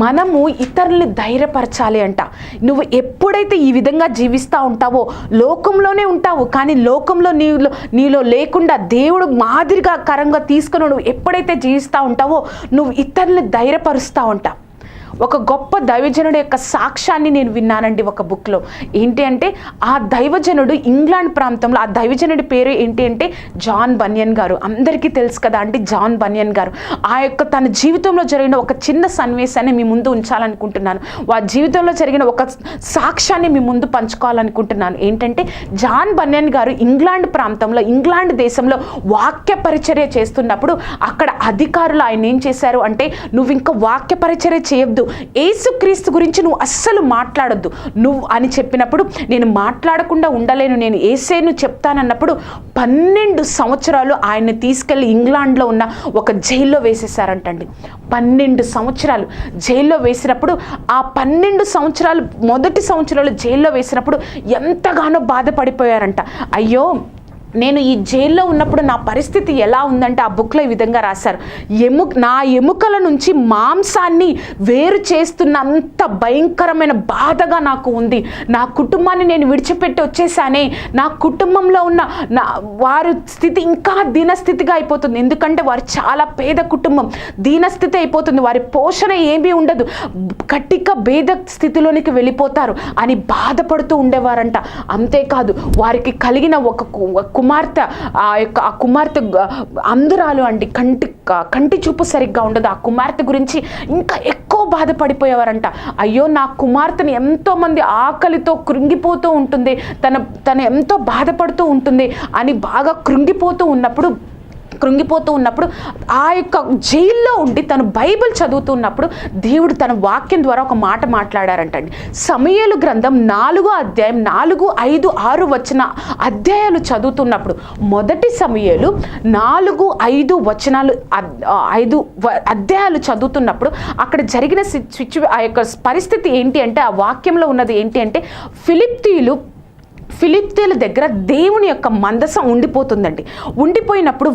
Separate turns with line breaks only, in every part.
మనము ఇతరుల్ని ధైర్యపరచాలి అంట. నువ్వు ఎప్పుడైతే ఈ విధంగా జీవిస్తూ ఉంటావో లోకంలోనే ఉంటావు కానీ లోకంలో నీలో నీలో లేకుండా దేవుడు మాదిరిగా కరంగా తీసుకుని నువ్వు ఎప్పుడైతే జీవిస్తూ ఉంటావో నువ్వు ఇతరుల్ని ధైర్యపరుస్తూ ఉంటావు ఒక గొప్ప దైవజనుడు యొక్క సాక్ష్యాన్ని నేను విన్నానండి ఒక బుక్లో. ఏంటి అంటే ఆ దైవజనుడు ఇంగ్లాండ్ ప్రాంతంలో ఆ దైవజనుడి పేరు ఏంటి అంటే జాన్ బనియన్ గారు. అందరికీ తెలుసు కదా అంటే జాన్ బనియన్ గారు. ఆ యొక్క తన జీవితంలో జరిగిన ఒక చిన్న సన్నివేశాన్ని మీ ముందు ఉంచాలనుకుంటున్నాను. ఆ జీవితంలో జరిగిన ఒక సాక్ష్యాన్ని మీ ముందు పంచుకోవాలనుకుంటున్నాను. ఏంటంటే జాన్ బనియన్ గారు ఇంగ్లాండ్ ప్రాంతంలో ఇంగ్లాండ్ దేశంలో వాక్య పరిచర్య చేస్తున్నప్పుడు అక్కడ అధికారులు ఆయన ఏం చేశారు అంటే నువ్వు ఇంకా వాక్య పరిచర్య చేయొద్దు. ఏసుక్రీస్తు గురించి నువ్వు అస్సలు మాట్లాడొద్దు. నువ్వు అని చెప్పినప్పుడు నేను మాట్లాడకుండా ఉండలేను. నేను ఏసేను చెప్తానన్నప్పుడు పన్నెండు సంవత్సరాలు ఆయన్ని తీసుకెళ్ళి ఇంగ్లాండ్లో ఉన్న ఒక జైల్లో వేసేసారంటండి పన్నెండు సంవత్సరాలు జైల్లో వేసినప్పుడు ఆ పన్నెండు సంవత్సరాలు మొదటి సంవత్సరాలు జైల్లో వేసినప్పుడు ఎంతగానో బాధపడిపోయారంట. అయ్యో నేను ఈ జైల్లో ఉన్నప్పుడు నా పరిస్థితి ఎలా ఉందంటే ఆ బుక్లో ఈ విధంగా రాశారు. ఎము నా ఎముకల నుంచి మాంసాన్ని వేరు చేస్తున్న అంత భయంకరమైన బాధగా నాకు ఉంది. నా కుటుంబాన్ని నేను విడిచిపెట్టి వచ్చేసానే నా కుటుంబంలో ఉన్న నా వారి స్థితి ఇంకా దీనస్థితిగా అయిపోతుంది. ఎందుకంటే వారు చాలా పేద కుటుంబం. దీనస్థితి అయిపోతుంది. వారి పోషణ ఏమీ ఉండదు. కట్టిక భేద స్థితిలోనికి వెళ్ళిపోతారు అని బాధపడుతూ ఉండేవారంట. అంతేకాదు వారికి కలిగిన ఒక కు- కుమార్తె ఆ యొక్క ఆ కుమార్తె అందురాలు అండి. కంటి కంటి చూపు సరిగ్గా ఉండదు. ఆ కుమార్తె గురించి ఇంకా ఎక్కువ బాధపడిపోయేవారంట. అయ్యో నా కుమార్తెని ఎంతోమంది ఆకలితో కృంగిపోతూ ఉంటుంది. తన తను ఎంతో బాధపడుతూ ఉంటుంది అని బాగా కృంగిపోతూ ఉన్నప్పుడు కృంగిపోతూ ఉన్నప్పుడు ఆ యొక్క జైల్లో ఉండి తను బైబిల్ చదువుతున్నప్పుడు దేవుడు తన వాక్యం ద్వారా ఒక మాట మాట్లాడారంటండి. సమయలు గ్రంథం నాలుగో అధ్యాయం నాలుగు ఐదు ఆరు వచ్చిన అధ్యాయాలు చదువుతున్నప్పుడు మొదటి సమయలు నాలుగు ఐదు వచనాలు ఐదు అధ్యాయాలు చదువుతున్నప్పుడు అక్కడ జరిగిన సిచ్యు ఆ యొక్క పరిస్థితి ఏంటి అంటే ఆ వాక్యంలో ఉన్నది ఏంటి అంటే ఫిలిప్తీయులు ఫిలిప్తీల దగ్గర దేవుని యొక్క మందసం ఉండిపోతుందండి. ఉండిపోయినప్పుడు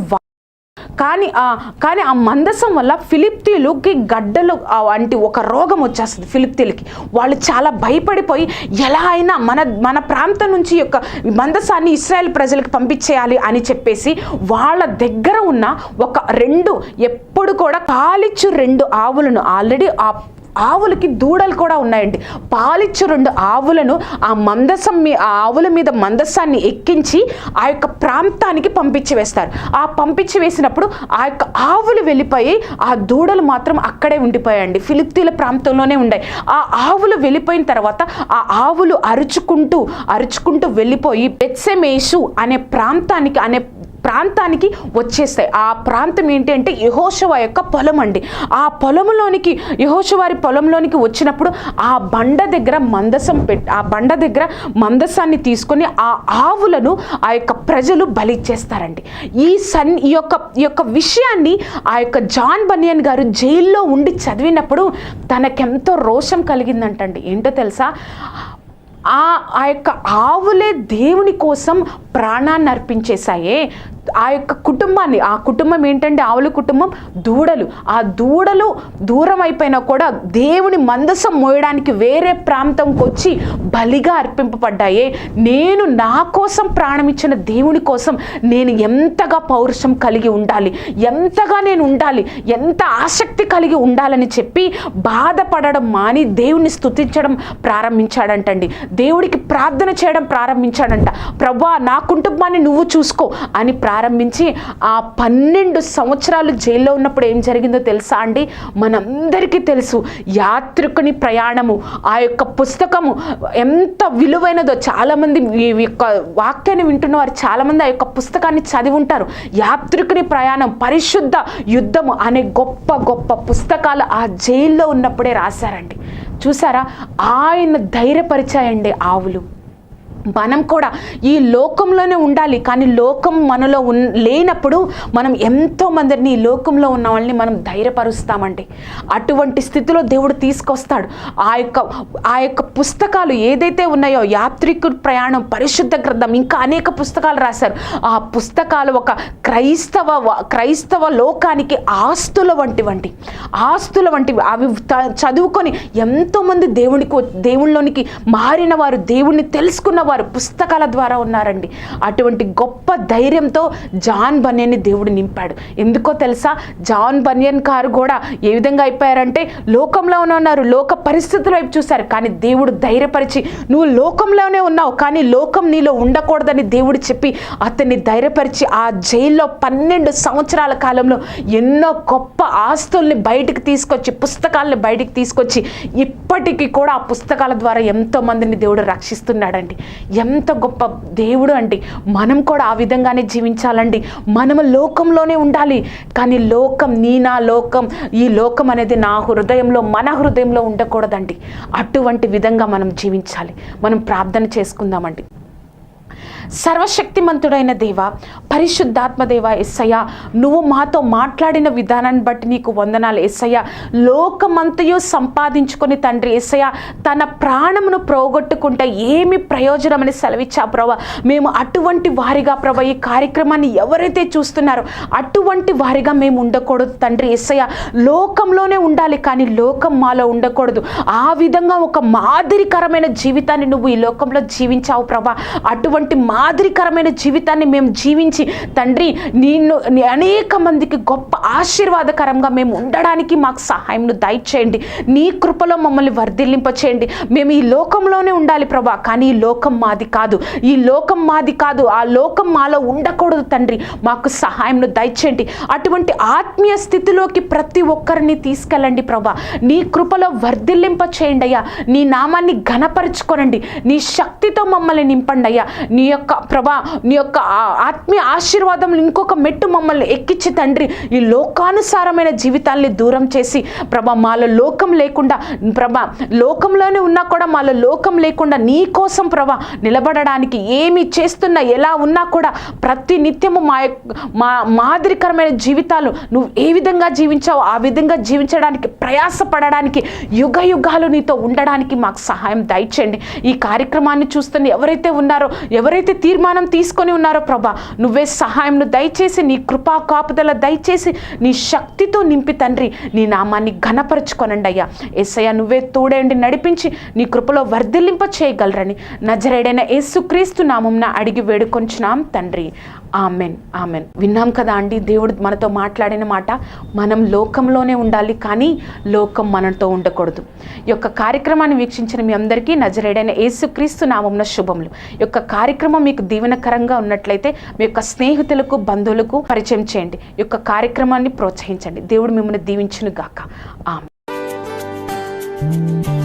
కానీ కానీ ఆ మందసం వల్ల ఫిలిప్తీలుకి గడ్డలు అంటే వంటి ఒక రోగం వచ్చేస్తుంది ఫిలిప్తీలకి. వాళ్ళు చాలా భయపడిపోయి ఎలా అయినా మన మన ప్రాంతం నుంచి యొక్క మందసాన్ని ఇస్రాయెల్ ప్రజలకు పంపించేయాలి అని చెప్పేసి వాళ్ళ దగ్గర ఉన్న ఒక రెండు ఎప్పుడు కూడా కాలిచ్చు రెండు ఆవులను ఆల్రెడీ ఆ ఆవులకి దూడలు కూడా ఉన్నాయండి. పాలిచ్చు రెండు ఆవులను ఆ మందసం మీ ఆ ఆవుల మీద మందసాన్ని ఎక్కించి ఆ యొక్క ప్రాంతానికి పంపించి వేస్తారు. ఆ పంపించి వేసినప్పుడు ఆ యొక్క ఆవులు వెళ్ళిపోయి ఆ దూడలు మాత్రం అక్కడే ఉండిపోయాయండి. ఫిలిప్తీల ప్రాంతంలోనే ఉన్నాయి ఆ ఆవులు వెళ్ళిపోయిన తర్వాత ఆ ఆవులు అరుచుకుంటూ అరుచుకుంటూ వెళ్ళిపోయి బెత్సెమేషు అనే ప్రాంతానికి అనే ప్రాంతానికి వచ్చేస్తాయి. ఆ ప్రాంతం ఏంటి అంటే యహోశవ యొక్క పొలం అండి. ఆ పొలంలోనికి యహోశవారి పొలంలోనికి వచ్చినప్పుడు ఆ బండ దగ్గర మందసం పెట్టి ఆ బండ దగ్గర మందసాన్ని తీసుకొని ఆ ఆవులను ఆ యొక్క ప్రజలు బలిచ్చేస్తారండి ఈ సన్ ఈ యొక్క ఈ యొక్క విషయాన్ని ఆ యొక్క జాన్ బనియన్ గారు జైల్లో ఉండి చదివినప్పుడు తనకెంతో రోషం కలిగిందంటండి. ఏంటో తెలుసా? ఆ ఆ యొక్క ఆవులే దేవుని కోసం ప్రాణాన్ని అర్పించేశాయే. ఆ యొక్క కుటుంబాన్ని ఆ కుటుంబం ఏంటంటే ఆవుల కుటుంబం దూడలు. ఆ దూడలు దూరం అయిపోయినా కూడా దేవుని మందసం మోయడానికి వేరే ప్రాంతంకి వచ్చి బలిగా అర్పింపబడ్డాయే. నేను నా కోసం ప్రాణం ఇచ్చిన దేవుని కోసం నేను ఎంతగా పౌరుషం కలిగి ఉండాలి ఎంతగా నేను ఉండాలి ఎంత ఆసక్తి కలిగి ఉండాలని చెప్పి బాధపడడం మాని దేవుని స్తుతించడం ప్రారంభించాడంటండి. దేవుడికి ప్రార్థన చేయడం ప్రారంభించాడంట. ప్రభా నా కుటుంబాన్ని నువ్వు చూసుకో అని ప్రారంభించి ఆ పన్నెండు సంవత్సరాలు జైల్లో ఉన్నప్పుడు ఏం జరిగిందో తెలుసా అండి? మనందరికీ తెలుసు. యాత్రికుని ప్రయాణము ఆ యొక్క పుస్తకము ఎంత విలువైనదో చాలామంది ఈ యొక్క వాక్యాన్ని వింటున్న వారు చాలామంది ఆ యొక్క పుస్తకాన్ని చదివి ఉంటారు. యాత్రికుని ప్రయాణం పరిశుద్ధ యుద్ధము అనే గొప్ప గొప్ప పుస్తకాలు ఆ జైల్లో ఉన్నప్పుడే రాశారండి. చూసారా? ఆయన ధైర్యపరిచాయండి ఆవులు. మనం కూడా ఈ లోకంలోనే ఉండాలి. కానీ లోకం మనలో ఉన్ లేనప్పుడు మనం ఎంతో మందిని ఈ లోకంలో ఉన్న వాళ్ళని మనం ధైర్యపరుస్తామండి. అటువంటి స్థితిలో దేవుడు తీసుకొస్తాడు. ఆ యొక్క ఆ యొక్క పుస్తకాలు ఏదైతే ఉన్నాయో యాత్రికుడు ప్రయాణం పరిశుద్ధ గ్రంథం ఇంకా అనేక పుస్తకాలు రాశారు. ఆ పుస్తకాలు ఒక క్రైస్తవ క్రైస్తవ లోకానికి ఆస్తుల వంటివంటి. ఆస్తుల వంటివి. అవి త- చదువుకొని ఎంతోమంది దేవునికి దేవుళ్ళలోనికి మారిన వారు దేవుణ్ణి తెలుసుకున్న వారు పుస్తకాల ద్వారా ఉన్నారండి. అటువంటి గొప్ప ధైర్యంతో జాన్ బనియన్ని దేవుడు నింపాడు. ఎందుకో తెలుసా? జాన్ బనియన్ కారు కూడా ఏ విధంగా అయిపోయారంటే లోకంలోనే ఉన్నారు. లోక పరిస్థితుల వైపు చూశారు. కానీ దేవుడు ధైర్యపరిచి నువ్వు లోకంలోనే ఉన్నావు కానీ లోకం నీలో ఉండకూడదని దేవుడు చెప్పి అతన్ని ధైర్యపరిచి ఆ జైల్లో పన్నెండు సంవత్సరాల కాలంలో ఎన్నో గొప్ప ఆస్తుల్ని బయటికి తీసుకొచ్చి పుస్తకాలను బయటికి తీసుకొచ్చి ఇప్పటికీ కూడా ఆ పుస్తకాల ద్వారా ఎంతో మందిని దేవుడు రక్షిస్తున్నాడండి. ఎంత గొప్ప దేవుడు అండి. మనం కూడా ఆ విధంగానే జీవించాలండి. మనము లోకంలోనే ఉండాలి. కానీ లోకం నీ నా లోకం ఈ లోకం అనేది నా హృదయంలో మన హృదయంలో ఉండకూడదండి. అటువంటి విధంగా మనం జీవించాలి. మనం ప్రార్థన చేసుకుందామండి. సర్వశక్తిమంతుడైన దేవ పరిశుద్ధాత్మదేవ ఎస్సయ్య నువ్వు మాతో మాట్లాడిన విధానాన్ని బట్టి నీకు వందనాలు. ఎస్సయ్య లోకమంతయు సంపాదించుకొని తండ్రి ఎస్సయ్య తన ప్రాణమును ప్రోగొట్టుకుంటే ఏమి ప్రయోజనం అని సెలవిచ్చా ప్రభ మేము అటువంటి వారిగా ప్రభ ఈ కార్యక్రమాన్ని ఎవరైతే చూస్తున్నారో అటువంటి వారిగా మేము ఉండకూడదు తండ్రి ఎస్సయ్య లోకంలోనే ఉండాలి కానీ లోకం మాలో ఉండకూడదు. ఆ విధంగా ఒక మాదిరికరమైన జీవితాన్ని నువ్వు ఈ లోకంలో జీవించావు ప్రభా అటువంటి మా మాదిరికరమైన జీవితాన్ని మేము జీవించి తండ్రి నిన్ను అనేక మందికి గొప్ప ఆశీర్వాదకరంగా మేము ఉండడానికి మాకు సహాయం దయచేయండి. నీ కృపలో మమ్మల్ని వర్ధిల్లింప చేయండి మేము ఈ లోకంలోనే ఉండాలి ప్రభా కానీ ఈ లోకం మాది కాదు. ఈ లోకం మాది కాదు. ఆ లోకం మాలో ఉండకూడదు తండ్రి. మాకు సహాయంను దయచేయండి. అటువంటి ఆత్మీయ స్థితిలోకి ప్రతి ఒక్కరిని తీసుకెళ్ళండి ప్రభా. నీ కృపలో వర్ధిల్లింప చేయండి అయ్యా. నీ నామాన్ని ఘనపరుచుకోనండి. నీ శక్తితో మమ్మల్ని నింపండి అయ్యా. నీ యొక్క ప్రభా నీ యొక్క ఆ- ఆత్మీయ ఆశీర్వాదం ఇంకొక మెట్టు మమ్మల్ని ఎక్కించి తండ్రి ఈ లోకానుసారమైన జీవితాల్ని దూరం చేసి ప్రభా మాలో లోకం లేకుండా ప్రభా లోకంలోనే ఉన్నా కూడా మాలో లోకం లేకుండా నీ కోసం ప్రభా నిలబడడానికి ఏమి చేస్తున్నా ఎలా ఉన్నా కూడా ప్రతి నిత్యము మా యొక్క- మా మాదిరికరమైన జీవితాలు నువ్వు ఏ విధంగా జీవించావో ఆ విధంగా జీవించడానికి ప్రయాసపడడానికి యుగ యుగాలు నీతో ఉండడానికి మాకు సహాయం దయచేయండి. ఈ కార్యక్రమాన్ని చూస్తున్న ఎవరైతే ఉన్నారో ఎవరైతే తీర్మానం తీసుకొని ఉన్నారో ప్రభా. నువ్వే సహాయంను దయచేసి నీ కృపా కాపుదల దయచేసి నీ శక్తితో నింపి తండ్రి. నీ నామాన్ని ఘనపరచుకొనండి అయ్యా. ఎస్ఐయా నువ్వే తోడేండి నడిపించి నీ కృపలో వర్ధిల్లింప చేయగలరని నజరేడైన యేసుక్రీస్తు నామంన అడిగి వేడుకొంచున్నాం తండ్రి. Amen amen. విన్నాం కదా అండి దేవుడు మనతో మాట్లాడిన మాట మనం లోకంలోనే ఉండాలి కానీ లోకం మనతో ఉండకూడదు. ఈ యొక్క కార్యక్రమాన్ని వీక్షించిన మీ అందరికీ నజరేడైన యేసుక్రీస్తు నామంన శుభములు. ఈ యొక్క కార్యక్రమం మీకు దీవెనకరంగా ఉన్నట్లయితే మీ యొక్క స్నేహితులకు బంధువులకు పరిచయం చేయండి. ఈ యొక్క కార్యక్రమాన్ని ప్రోత్సహించండి. దేవుడు మిమ్మల్ని దీవించును గాక ఆమె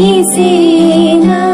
किसी ना